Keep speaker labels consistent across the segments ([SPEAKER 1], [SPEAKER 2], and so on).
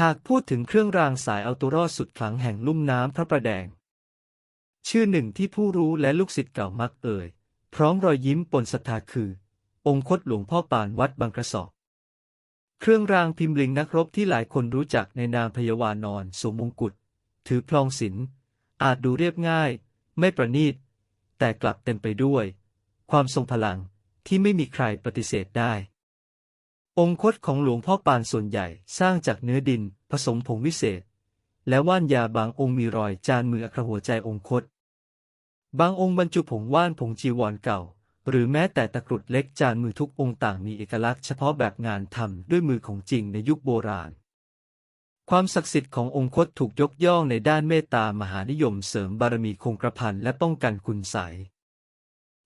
[SPEAKER 1] หากพูดถึงเครื่องรางสายเอาตัวรอดสุดขลังแห่งลุ่มน้ำพระประแดง ชื่อหนึ่งที่ผู้รู้และลูกศิษย์เก่ามักเอ่ย พร้อมรอยยิ้มปนศรัทธาคือ องค์คตหลวงพ่อปานวัดบางกระสอบ เครื่องรางพิมพ์ลิงนักรบที่หลายคนรู้จักในนามพยาวานอนสวมมงกุฎถือพลองศิลป์อาจดูเรียบง่าย ไม่ประณีต แต่กลับเต็มไปด้วย ความทรงพลังที่ไม่มีใครปฏิเสธได้ องคตของหลวงพ่อปานส่วนใหญ่สร้างจากเนื้อดิน ผสมผงวิเศษ และว่านยาบางองค์มีรอยจานมืออัครหัวใจองคต บางองค์บรรจุผงว่านผงจีวรเก่า หรือแม้แต่ตะกรุดเล็กจานมือทุกองค์ต่างมีเอกลักษณ์เฉพาะแบบงานทำด้วยมือของจริงในยุคโบราณ ความศักดิ์สิทธิ์ขององคตถูกยกย่องในด้านเมตตามหานิยมเสริมบารมีคงกระพันและป้องกันคุณไสย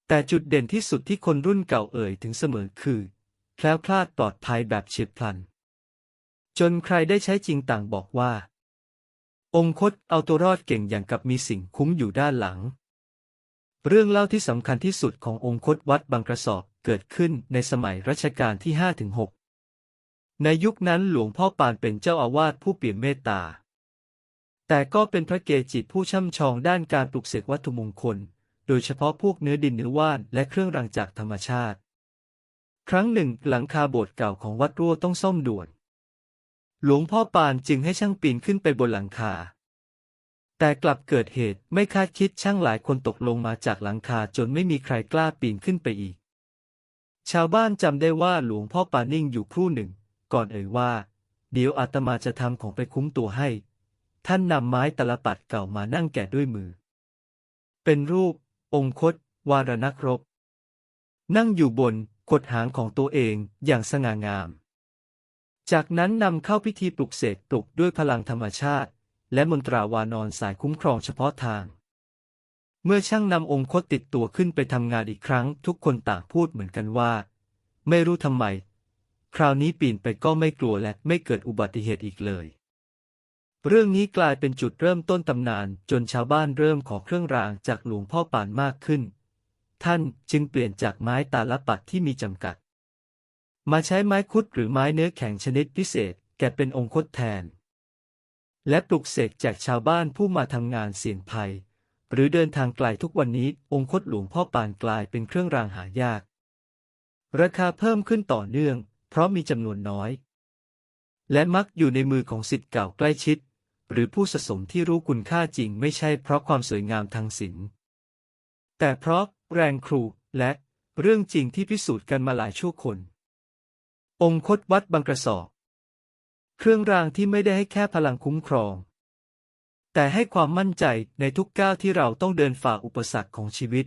[SPEAKER 1] แต่จุดเด่นที่สุดที่คนรุ่นเก่าเอ่ยถึงเสมอคือ แคล้วคลาดปลอดภัยแบบเฉียบพลัน จนใครได้ใช้จริงต่างบอกว่า องคตเอาตัวรอดเก่งอย่างกับมีสิ่งคุ้มอยู่ด้านหลัง เรื่องเล่าที่สำคัญที่สุดขององค์คตวัดบางกระสอบเกิดขึ้นในสมัยรัชกาลที่ 5-6 ในยุคนั้นหลวงพ่อปานเป็นเจ้าอาวาสผู้เปี่ยมเมตตา แต่ก็เป็นพระเกจิผู้ช่ำชองด้านการปลุกเสกวัตถุมงคล โดยเฉพาะพวกเนื้อดินเนื้อว่านและเครื่องรางจากธรรมชาติ ครั้งหนึ่งหลังคาโบสถ์เก่าของวัดรั่วต้องซ่อมด่วน หลวงพ่อปานจึงให้ช่างปีนขึ้นไปบนหลังคา แต่กลับเกิดเหตุไม่คาดคิดช่างหลายคนตกลงมาจากหลังคาจนไม่มีใครกล้าปีนขึ้นไปอีก ชาวบ้านจำได้ว่าหลวงพ่อปานนิ่งอยู่ครู่หนึ่ง ก่อนเอ่ยว่า เดี๋ยวอาตมาจะทำของไปคุ้มตัวให้ ท่านนำไม้ตลปัดเก่ามานั่งแกะด้วยมือ เป็นรูป องคต วารนักรบ นั่งอยู่บน กดหางของตัวเองอย่างสง่างาม จากนั้นนำเข้าพิธีปลุกเสกปลุกด้วยพลังธรรมชาติ และมนตราวานอนสายคุ้มครองเฉพาะทาง เมื่อช่างนำองคตติดตัวขึ้นไปทำงานอีกครั้ง ทุกคนต่างพูดเหมือนกันว่า ไม่รู้ทำไม คราวนี้ปีนไปก็ไม่กลัวและไม่เกิดอุบัติเหตุอีกเลยเรื่องนี้กลายเป็นจุดเริ่มต้นตำนานจนชาวบ้านเริ่มขอเครื่องรางจากหลวงพ่อปานมากขึ้น ท่านจึงเปลี่ยนจากไม้ตาลปัดที่มีจำกัด มาใช้ไม้คุดหรือไม้เนื้อแข็งชนิดพิเศษแกะเป็นองคตแทน และปลุกเสกแจกชาวบ้านผู้มาทำงานเสี่ยงภัย หรือเดินทางไกลทุกวันนี้องคตหลวงพ่อปานกลายเป็นเครื่องรางหายาก ราคาเพิ่มขึ้นต่อเนื่อง เพราะมีจำนวนน้อย และมักอยู่ในมือของสิทธิ์เก่าใกล้ชิด หรือผู้สะสมที่รู้คุณค่าจริงไม่ใช่เพราะความสวยงามทางศิลป์แต่เพราะ แรงครู และเรื่องจริงที่พิสูจน์กันมาหลายชั่วคน องคตวัดบางกระสอบ เครื่องรางที่ไม่ได้ให้แค่พลังคุ้มครอง แต่ให้ความมั่นใจในทุกก้าวที่เราต้องเดินฝ่าอุปสรรคของชีวิต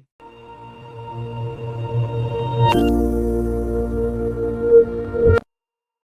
[SPEAKER 1] thank you